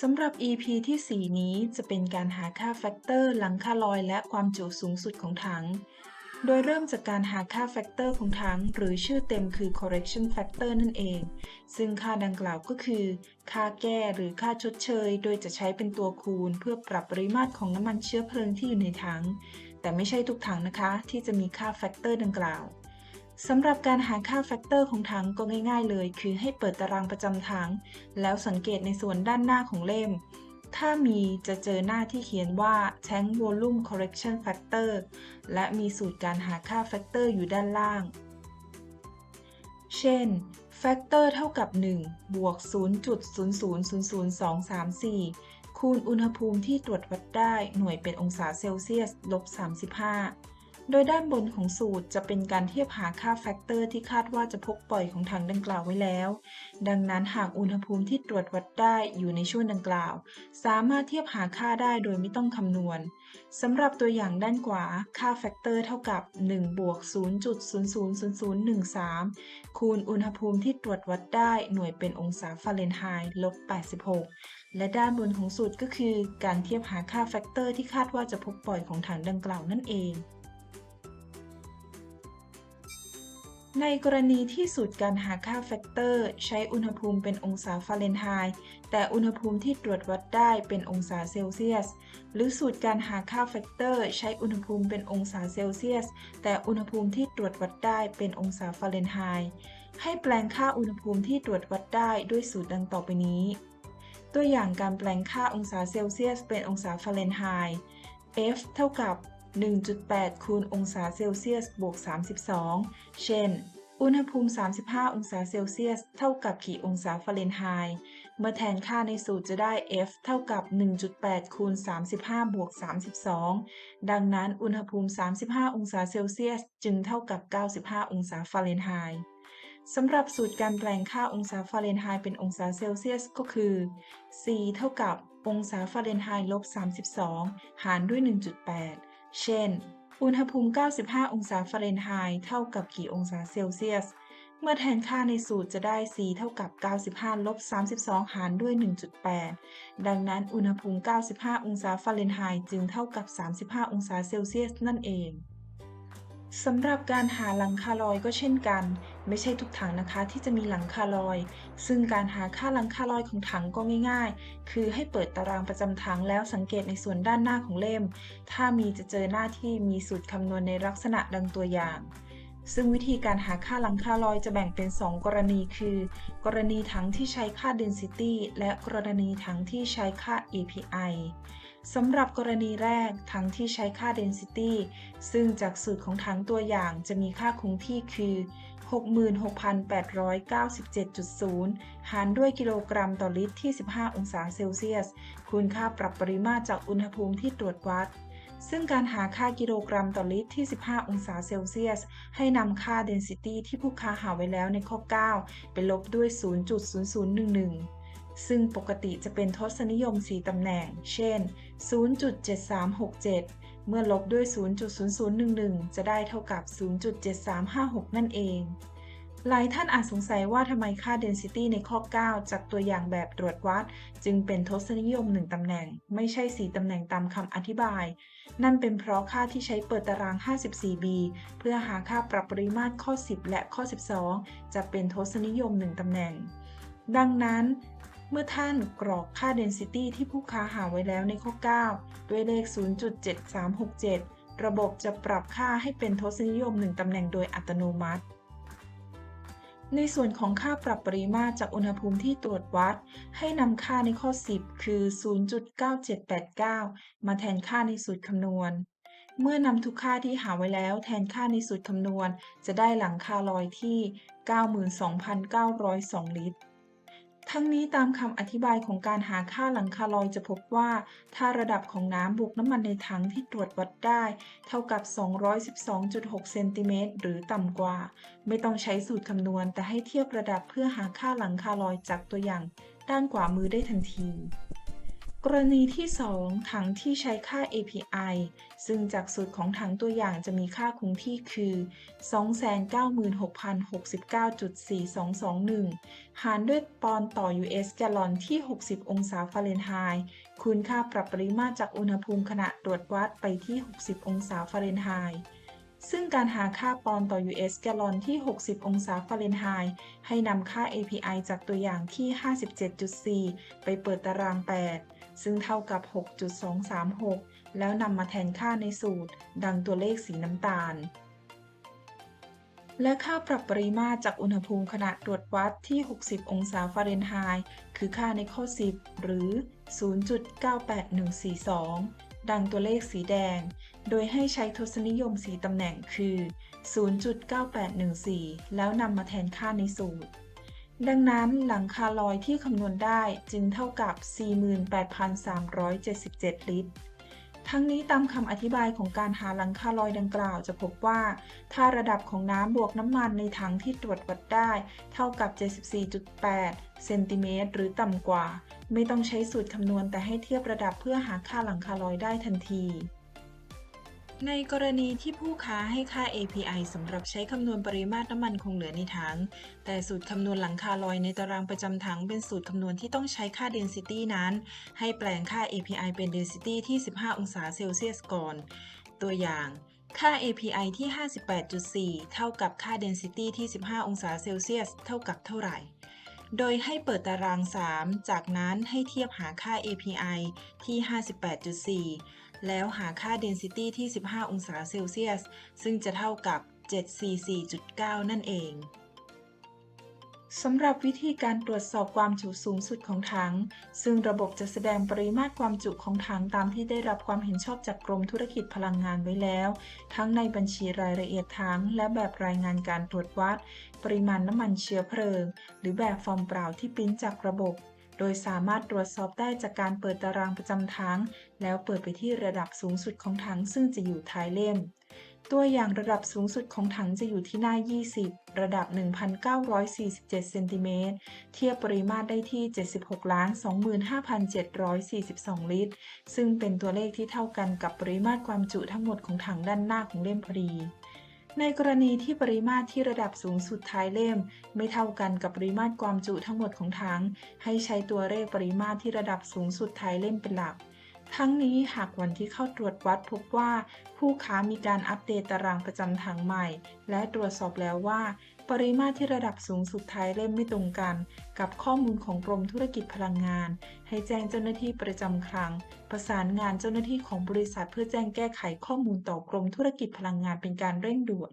สำหรับ EP ที่ 4 นี้จะเป็นการหาค่าแฟกเตอร์หลังคาลอยและความจุสูงสุดของถัง โดยเริ่มจากการหาค่าแฟกเตอร์ของถัง หรือชื่อเต็มคือ correction factor นั่นเอง ซึ่งค่าดังกล่าวก็คือ ค่าแก้หรือค่าชดเชย โดยจะใช้เป็นตัวคูณ เพื่อปรับปริมาตรของน้ำมันเชื้อเพลิงที่อยู่ในถัง แต่ไม่ใช่ทุกถังนะคะ ที่จะมีค่าแฟกเตอร์ดังกล่าว สำหรับการหาค่าแฟกเตอร์ของถังก็ง่าย ๆ เลย คือให้เปิดตารางประจำถัง แล้วสังเกตในส่วนด้านหน้าของเล่ม ถ้ามีจะเจอหน้าที่เขียนว่า Tank Volume Correction Factor และมีสูตรการหาค่าแฟกเตอร์อยู่ด้านล่าง เช่นแฟกเตอร์เท่ากับ 1 บวก 0.0000234 คูณอุณหภูมิที่ตรวจวัดได้หน่วยเป็นองศาเซลเซียสลบ35 โดยด้านบนของสูตรจะเป็นการเทียบหาค่าแฟกเตอร์ที่คาดว่าจะพกปล่อยของถังดังกล่าวไว้แล้ว ดังนั้นหากอุณหภูมิที่ตรวจวัดได้อยู่ในช่วงดังกล่าว สามารถเทียบหาค่าได้โดยไม่ต้องคำนวณสำหรับตัวอย่างด้านขวา ค่าแฟกเตอร์เท่ากับ 1 บวก 0.000013 คูณอุณหภูมิที่ตรวจวัดได้หน่วยเป็นองศาฟาเรนไฮต์ลบ 86 และด้านบนของสูตรก็คือ การเทียบหาค่าแฟกเตอร์ที่คาดว่าจะพกปล่อยของถังดังกล่าวนั่นเอง ในกรณีที่สูตรการหาค่าแฟกเตอร์ ใช้อุณหภูมิเป็นองศาฟาเรนไฮต์แต่อุณหภูมิที่ตรวจวัดได้เป็นองศาเซลเซียส หรือสูตรการหาค่าแฟกเตอร์ ใช้อุณหภูมิเป็นองศาเซลเซียส แต่อุณหภูมิที่ตรวจวัดได้เป็นองศาฟาเรนไฮต์ให้แปลงค่าอุณหภูมิที่ตรวจวัดได้ด้วยสูตรดังต่อไปนี้ ตัวอย่างการแปลงค่าองศาเซลเซียสเป็นองศาฟาเรนไฮต์ F เท่ากับ 1.8 คูณองศาเซลเซียสบวก 32 เช่น อุณหภูมิ 35 องศาเซลเซียส เท่ากับกี่องศาฟาเรนไฮต์เมื่อแทนค่าในสูตรจะได้ F เท่ากับ 1.8 คูณ 35 บวก 32 ดังนั้นอุณหภูมิ 35 องศาเซลเซียส จึงเท่ากับ 95 องศาฟาเรนไฮต์สำหรับสูตรการแปลงค่าองศาฟาเรนไฮต์เป็นองศาเซลเซียสก็คือ C เท่ากับองศาฟาเรนไฮต์ลบ 32 หารด้วย 1.8 เช่น อุณหภูมิ 95 องศาฟาเรนไฮต์เท่ากับกี่องศาเซลเซียส เมื่อแทนค่าในสูตรจะได้ C เท่ากับ 95 ลบ 32 หารด้วย 1.8 ดังนั้นอุณหภูมิ 95 องศาฟาเรนไฮต์จึงเท่ากับ 35 องศาเซลเซียสนั่นเองสำหรับการหาหลังคาลอยก็เช่นกัน ไม่ใช่ทุกถังนะคะ ที่จะมีหลังคาลอย ซึ่งการหาค่าหลังคาลอยของถังก็ง่าย ๆ คือให้เปิดตารางประจำถังแล้วสังเกตในส่วนด้านหน้าของเล่ม ถ้ามีจะเจอหน้าที่มีสูตรคำนวณในลักษณะดังตัวอย่างซึ่งวิธีการหาค่าหลังคาลอยจะแบ่งเป็น 2 กรณีคือ กรณีถังที่ใช้ค่า density และกรณีถังที่ใช้ค่า API สำหรับกรณีแรกถังที่ใช้ค่า density ซึ่งจากสูตรของถังตัวอย่างจะมีค่าคงที่คือ 66,897.0 หารด้วยกิโลกรัมต่อลิตรที่ 15 องศาเซลเซียส คูณค่าปรับปริมาตรจากอุณหภูมิที่ตรวจวัด ซึ่งการหาค่ากิโลกรัมต่อลิตรที่ 15 องศาเซลเซียส ให้นำค่า density ที่ผู้ค้าหาไว้แล้วในข้อ 9 ไปลบด้วย 0.0011 ซึ่งปกติจะเป็นทศนิยม 4 ตำแหน่ง เช่น 0.7367 เมื่อลบด้วย 0.0011 จะได้เท่ากับ 0.7356 นั่นเอง หลายท่านอาจสงสัยว่าทำไมค่า density ในข้อ 9 จากตัวอย่างแบบตรวจวัด จึงเป็นทศนิยม 1 ตำแหน่ง ไม่ใช่ 4 ตำแหน่งตามคำอธิบาย นั่นเป็นเพราะค่าที่ใช้เปิดตาราง 54b เพื่อหาค่าปรับปริมาตรข้อ 10 และข้อ 12 จะเป็นทศนิยม 1 ตำแหน่ง ดังนั้น เมื่อท่านกรอกค่า density ที่ผู้ค้าหาไว้แล้วในข้อ 9 ด้วยเลข 0.7367 ระบบจะปรับค่าให้เป็นทศนิยม 1 ตำแหน่งโดยอัตโนมัติ ในส่วนของค่าปรับปริมาตรจากอุณหภูมิที่ตรวจวัด ให้นำค่าในข้อ 10 คือ 0.9789 มาแทนค่าในสูตรคำนวณเมื่อนำทุกค่าที่หาไว้แล้วแทนค่าในสูตรคำนวณ จะได้หลังคาลอยที่ 92,902 ลิตร ทั้งนี้ตามคำอธิบายของการหาค่าหลังคาลอยจะพบว่า ถ้าระดับของน้ำบวกน้ำมันในถังที่ตรวจวัดได้ เท่ากับ 212.6 เซนติเมตรหรือต่ำกว่า ไม่ต้องใช้สูตรคำนวณแต่ให้เทียบระดับเพื่อหาค่าหลังคาลอยจากตัวอย่าง ด้านขวามือได้ทันที กรณีที่ 2 ถังที่ใช้ค่า API ซึ่งจากสูตรของถังตัวอย่างจะมีค่าคงที่คือ 296,069.4221 หารด้วยปอนด์ต่อ US แกลลอนที่ 60 องศาฟาเรนไฮต์คูณค่าปรับปริมาตรจากอุณหภูมิขณะตรวจวัดไปที่ 60 องศาฟาเรนไฮต์ซึ่งการหาค่าปอนด์ต่อ US แกลลอนที่ 60 องศาฟาเรนไฮต์ให้นำค่า API จากตัวอย่างที่ 57.4 ไปเปิดตาราง 8 ซึ่งเท่ากับ 6.236 แล้วนำมาแทนค่าในสูตร ดังตัวเลขสีน้ำตาล และค่าปรับปริมาตรจากอุณหภูมิขณะตรวจวัดที่ 60 องศาฟาเรนไฮต์คือค่าในข้อ 10 หรือ 0.98142 ดังตัวเลขสีแดง โดยให้ใช้ทศนิยมสีตำแหน่งคือ 0.9814 แล้วนำมาแทนค่าในสูตร ดังนั้นหลังคาลอยที่คำนวณได้จึงเท่ากับ 48,377 ลิตร ทั้งนี้ตามคำอธิบายของการหาหลังคาลอยดังกล่าวจะพบว่า ถ้าระดับของน้ำบวกน้ำมันในถังที่ตรวจวัดได้ เท่ากับ 74.8 เซนติเมตรหรือต่ำกว่า ไม่ต้องใช้สูตรคำนวณแต่ให้เทียบระดับเพื่อหาค่าหลังคาลอยได้ทันที ในกรณีที่ผู้ค้าให้ค่า API สำหรับใช้คำนวณปริมาตรน้ำมันคงเหลือในถัง แต่สูตรคำนวณหลังคาลอยในตารางประจำถังเป็นสูตรคำนวณที่ต้องใช้ค่า density นั้น ให้แปลงค่า API เป็น density ที่ 15 องศาเซลเซียสก่อน ตัวอย่างค่า API ที่ 58.4 เท่ากับค่า density ที่ 15 องศาเซลเซียส เท่ากับเท่าไหร่ โดยให้เปิดตาราง 3 จากนั้นให้เทียบหาค่า API ที่ 58.4 แล้วหาค่า density ที่ 15 องศาเซลเซียส ซึ่งจะเท่ากับ 744.9 นั่นเอง สำหรับวิธีการตรวจสอบความจุสูงสุดของถัง ซึ่งระบบจะแสดงปริมาตรความจุของถังตามที่ได้รับความเห็นชอบจากกรมธุรกิจพลังงานไว้แล้ว ทั้งในบัญชีรายละเอียดถังและแบบรายงานการตรวจวัด ปริมาณน้ำมันเชื้อเพลิง หรือแบบฟอร์มเปล่าที่ปริ้นจากระบบโดยสามารถตรวจสอบได้จากการเปิดตารางประจำถังแล้วเปิดไปที่ระดับสูงสุดของถังซึ่งจะอยู่ท้ายเล่ม ตัวอย่างระดับสูงสุดของถังจะอยู่ที่หน้า 20 ระดับ 1,947 เซนติเมตร เทียบปริมาตรได้ที่ 76 25,742 ลิตร ซึ่งเป็นตัวเลขที่เท่ากันกับปริมาตรความจุทั้งหมดของถังด้านหน้าของเล่มพอดี ในกรณีที่ปริมาตรที่ระดับสูงสุดท้ายเล่ม ไม่เท่ากันกับปริมาตรความจุทั้งหมดของถัง ให้ใช้ตัวเลขปริมาตรที่ระดับสูงสุดท้ายเล่มเป็นหลัก ทั้งนี้หากวันที่เข้าตรวจวัดพบว่า ผู้ค้ามีการอัปเดตตารางประจำถังใหม่ และตรวจสอบแล้วว่า ปริมาตรที่ระดับสูงสุดท้ายเล่มไม่ตรงกัน กับข้อมูลของกรมธุรกิจพลังงาน ให้แจ้งเจ้าหน้าที่ประจำคลัง ประสานงานเจ้าหน้าที่ของบริษัทเพื่อแจ้งแก้ไขข้อมูลต่อกรมธุรกิจพลังงานเป็นการเร่งด่วน